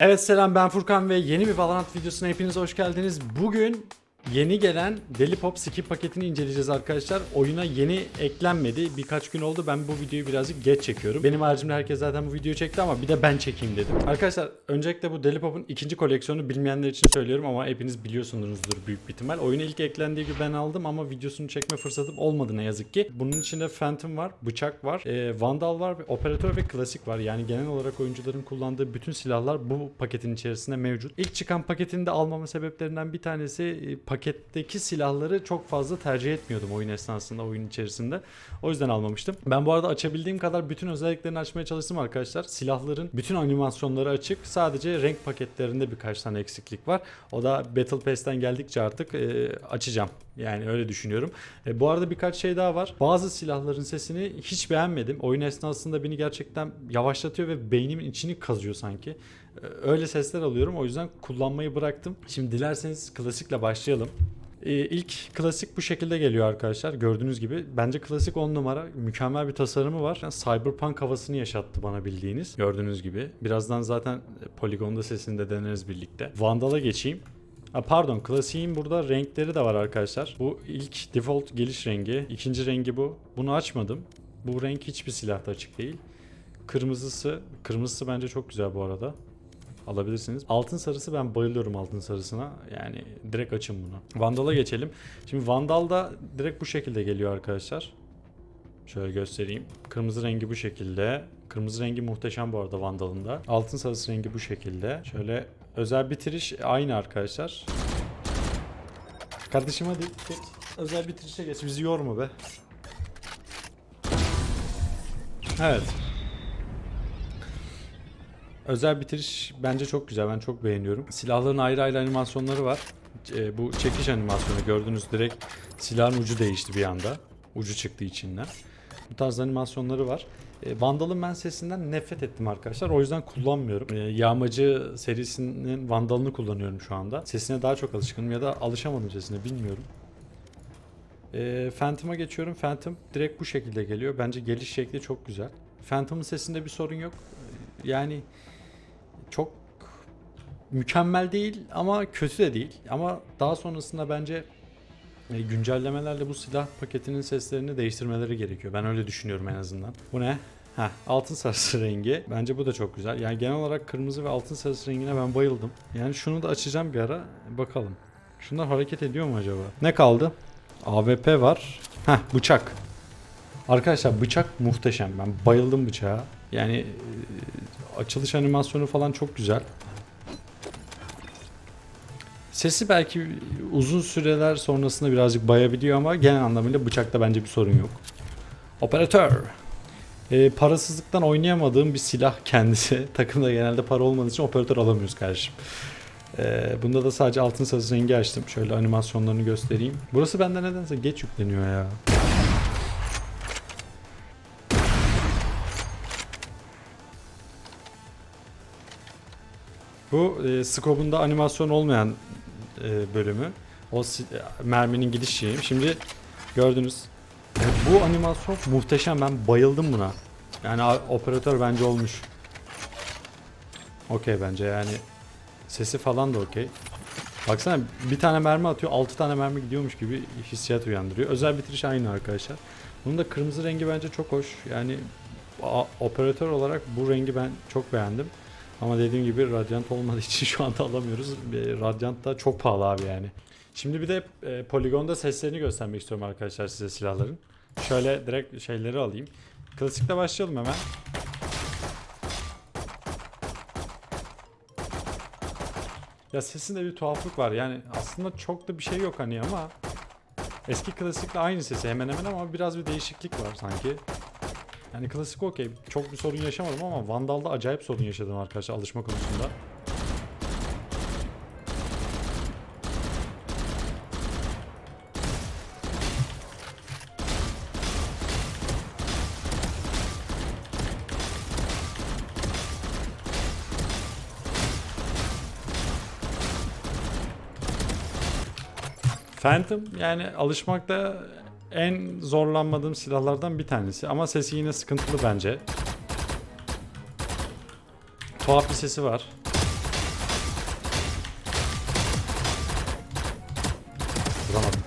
Evet selam ben Furkan ve yeni bir Valorant videosuna hepiniz hoş geldiniz. Bugün yeni gelen Deli Pop skip paketini inceleyeceğiz arkadaşlar. Oyuna yeni eklenmedi. Birkaç gün oldu. Ben bu videoyu birazcık geç çekiyorum. Benim haricimde herkes zaten bu videoyu çekti ama bir de ben çekeyim dedim. Arkadaşlar öncelikle bu Deli Pop'un ikinci koleksiyonu bilmeyenler için söylüyorum ama hepiniz biliyorsunuzdur büyük bir ihtimal. Oyuna ilk eklendiği gibi ben aldım ama videosunu çekme fırsatım olmadı ne yazık ki. Bunun içinde Phantom var, bıçak var, e, Vandal var, operatör ve klasik var. Yani genel olarak oyuncuların kullandığı bütün silahlar bu paketin içerisinde mevcut. İlk çıkan paketini de almama sebeplerinden bir tanesi e, paketteki silahları çok fazla tercih etmiyordum oyun esnasında, oyun içerisinde. O yüzden almamıştım. Ben bu arada açabildiğim kadar bütün özelliklerini açmaya çalıştım arkadaşlar. Silahların bütün animasyonları açık. Sadece renk paketlerinde birkaç tane eksiklik var. O da Battle Pass'ten geldikçe artık e, açacağım. Yani öyle düşünüyorum. E, bu arada birkaç şey daha var. Bazı silahların sesini hiç beğenmedim. Oyun esnasında beni gerçekten yavaşlatıyor ve beynimin içini kazıyor sanki. E, öyle sesler alıyorum. O yüzden kullanmayı bıraktım. Şimdi dilerseniz klasikle başlayalım. Ee, ilk klasik bu şekilde geliyor arkadaşlar. Gördüğünüz gibi. Bence klasik 10 numara. Mükemmel bir tasarımı var. Yani cyberpunk havasını yaşattı bana bildiğiniz. Gördüğünüz gibi. Birazdan zaten Polygon'da sesini de deneriz birlikte. Vandal'a geçeyim. Ha, pardon klasiğin burada renkleri de var arkadaşlar. Bu ilk default geliş rengi. ikinci rengi bu. Bunu açmadım. Bu renk hiçbir silahta açık değil. Kırmızısı, kırmızısı bence çok güzel bu arada alabilirsiniz. Altın sarısı ben bayılıyorum altın sarısına. Yani direkt açın bunu. Vandal'a geçelim. Şimdi Vandal'da direkt bu şekilde geliyor arkadaşlar. Şöyle göstereyim. Kırmızı rengi bu şekilde. Kırmızı rengi muhteşem bu arada Vandal'ın da. Altın sarısı rengi bu şekilde. Şöyle özel bitiriş aynı arkadaşlar. Kardeşim hadi geç. Özel bitirişe geç. Bizi yorma be. Evet. Özel bitiriş bence çok güzel. Ben çok beğeniyorum. Silahların ayrı ayrı animasyonları var. E, bu çekiş animasyonu gördüğünüz direkt silahın ucu değişti bir anda. Ucu çıktı içinden. Bu tarz animasyonları var. E, Vandal'ın ben sesinden nefret ettim arkadaşlar. O yüzden kullanmıyorum. E, Yağmacı serisinin Vandal'ını kullanıyorum şu anda. Sesine daha çok alışkınım ya da alışamadım sesine bilmiyorum. E, Phantom'a geçiyorum. Phantom direkt bu şekilde geliyor. Bence geliş şekli çok güzel. Phantom'ın sesinde bir sorun yok. Yani çok mükemmel değil ama kötü de değil. Ama daha sonrasında bence e, güncellemelerle bu silah paketinin seslerini değiştirmeleri gerekiyor. Ben öyle düşünüyorum en azından. Bu ne? Heh, altın sarısı rengi. Bence bu da çok güzel. Yani genel olarak kırmızı ve altın sarısı rengine ben bayıldım. Yani şunu da açacağım bir ara. Bakalım. Şunlar hareket ediyor mu acaba? Ne kaldı? AWP var. Heh bıçak. Arkadaşlar bıçak muhteşem. Ben bayıldım bıçağa. Yani e, açılış animasyonu falan çok güzel. Sesi belki uzun süreler sonrasında birazcık bayabiliyor ama genel anlamıyla bıçakta bence bir sorun yok. Operatör. E, parasızlıktan oynayamadığım bir silah kendisi. Takımda genelde para olmadığı için operatör alamıyoruz kardeşim. E, bunda da sadece altın sarısı rengi açtım. Şöyle animasyonlarını göstereyim. Burası bende nedense geç yükleniyor ya. Bu e, scope'unda animasyon olmayan e, bölümü. O e, merminin gidiş şeyi. Şimdi gördünüz. E, bu animasyon muhteşem. Ben bayıldım buna. Yani operatör bence olmuş. Okey bence yani. Sesi falan da okey. Baksana bir tane mermi atıyor, 6 tane mermi gidiyormuş gibi hissiyat uyandırıyor. Özel bitiriş aynı arkadaşlar. Bunun da kırmızı rengi bence çok hoş. Yani operatör olarak bu rengi ben çok beğendim. Ama dediğim gibi Radiant olmadığı için şu anda alamıyoruz. Radiant da çok pahalı abi yani. Şimdi bir de e, poligonda seslerini göstermek istiyorum arkadaşlar size silahların. Şöyle direkt şeyleri alayım. Klasikle başlayalım hemen. Ya sesinde bir tuhaflık var. Yani aslında çok da bir şey yok hani ama eski klasikle aynı sesi hemen hemen ama biraz bir değişiklik var sanki. Yani klasik okey. Çok bir sorun yaşamadım ama Vandal'da acayip sorun yaşadım arkadaşlar alışma konusunda. Phantom yani alışmakta en zorlanmadığım silahlardan bir tanesi. Ama sesi yine sıkıntılı bence. Tuhaf bir sesi var. Vuramadım.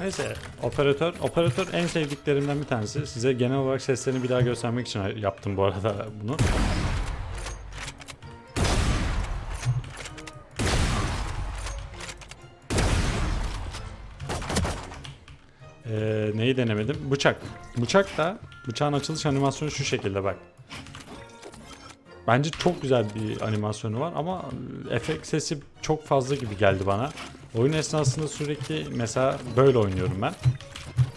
Neyse operatör operatör en sevdiklerimden bir tanesi. Size genel olarak seslerini bir daha göstermek için yaptım bu arada bunu. Ee, neyi denemedim? Bıçak. Bıçak da bıçağın açılış animasyonu şu şekilde bak. Bence çok güzel bir animasyonu var ama efekt sesi çok fazla gibi geldi bana. Oyun esnasında sürekli mesela böyle oynuyorum ben.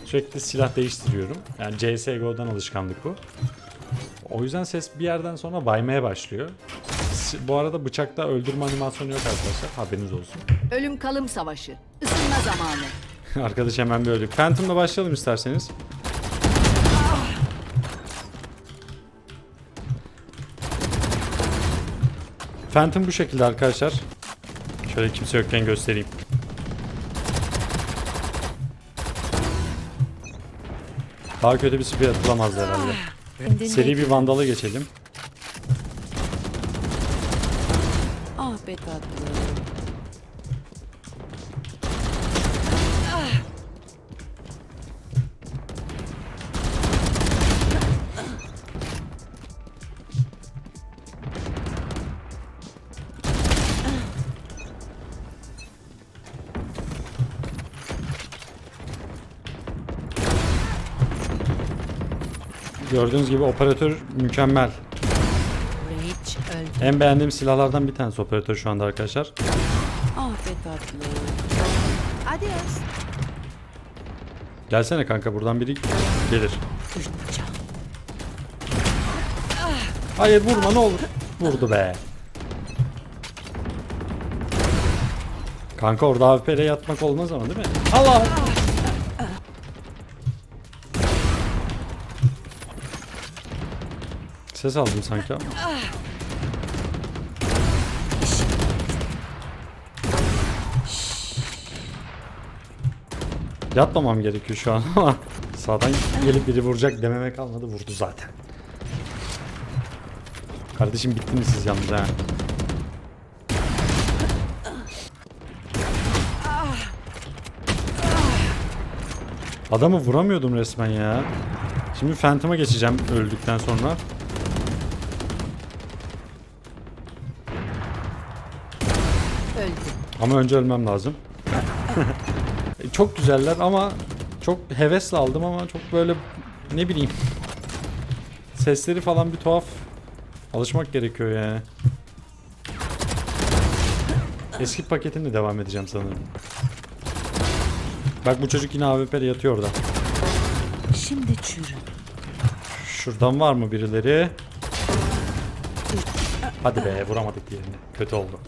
Sürekli silah değiştiriyorum. Yani CSGO'dan alışkanlık bu. O yüzden ses bir yerden sonra baymaya başlıyor. Bu arada bıçakta öldürme animasyonu yok arkadaşlar. Haberiniz olsun. Ölüm kalım savaşı. Isınma zamanı. Arkadaş hemen böyle. Phantom'la başlayalım isterseniz. Phantom bu şekilde arkadaşlar. Şöyle kimse yokken göstereyim. Daha kötü bir sprey atılamazdı herhalde. Seri bir vandala geçelim. Gördüğünüz gibi operatör mükemmel. En beğendiğim silahlardan bir tanesi operatör şu anda arkadaşlar. Ah be tatlı. Adios. Gelsene kanka buradan biri gelir. Hayır vurma ne olur. Vurdu be. Kanka orada AWP'le yatmak olmaz ama değil mi? Allah! Ses aldım sanki ama. Yatmamam gerekiyor şu an ama sağdan gelip biri vuracak dememe kalmadı vurdu zaten. Kardeşim bittiniz siz yalnız ha. Adamı vuramıyordum resmen ya. Şimdi Phantom'a geçeceğim öldükten sonra. Ama önce ölmem lazım. çok güzeller ama çok hevesle aldım ama çok böyle ne bileyim. Sesleri falan bir tuhaf. Alışmak gerekiyor yani. Eski paketinle devam edeceğim sanırım. Bak bu çocuk yine AWP'de yatıyor orada. Şimdi çürü. Şuradan var mı birileri? Hadi be vuramadık diğerini. Kötü oldu.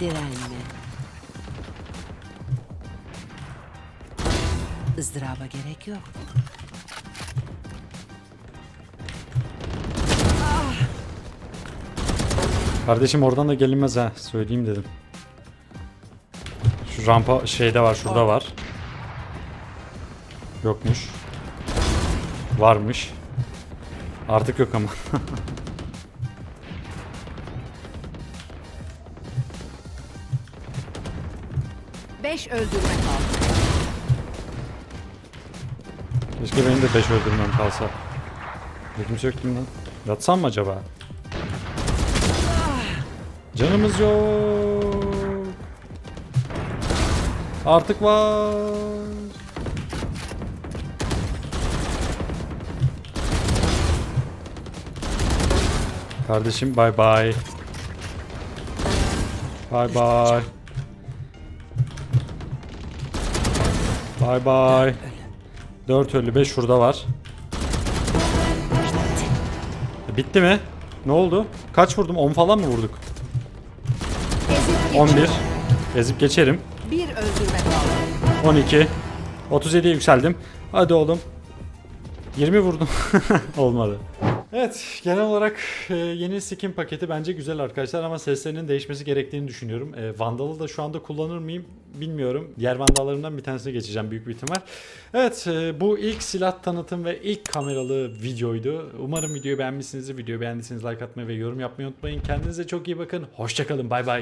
Direnme. ızdıraba gerek yok. Kardeşim oradan da gelinmez ha. Söyleyeyim dedim. Şu rampa şeyde var şurada var. Yokmuş. Varmış. Artık yok ama. Beş öldürme kaldı. Keşke benim de 5 öldürmem kalsa. Kimse yok lan? Yatsam mı acaba? Canımız yok. Artık var. Kardeşim bay bay. Bay bay. Bay bay. 4 ölü 5 şurada var. E, Bitti mi? Ne oldu? Kaç vurdum? 10 falan mı vurduk? Ezip 11. Ezip geçerim. Bir öldürme kaldı. 12. 37'ye yükseldim. Hadi oğlum. 20 vurdum. Olmadı. Evet genel olarak e, yeni skin paketi bence güzel arkadaşlar ama seslerinin değişmesi gerektiğini düşünüyorum. E, Vandal'ı da şu anda kullanır mıyım bilmiyorum. Diğer Vandal'larımdan bir tanesine geçeceğim büyük bir ihtimal. Evet e, bu ilk silah tanıtım ve ilk kameralı videoydu. Umarım videoyu beğenmişsinizdir. Videoyu beğendiyseniz like atmayı ve yorum yapmayı unutmayın. Kendinize çok iyi bakın. Hoşçakalın bay bay.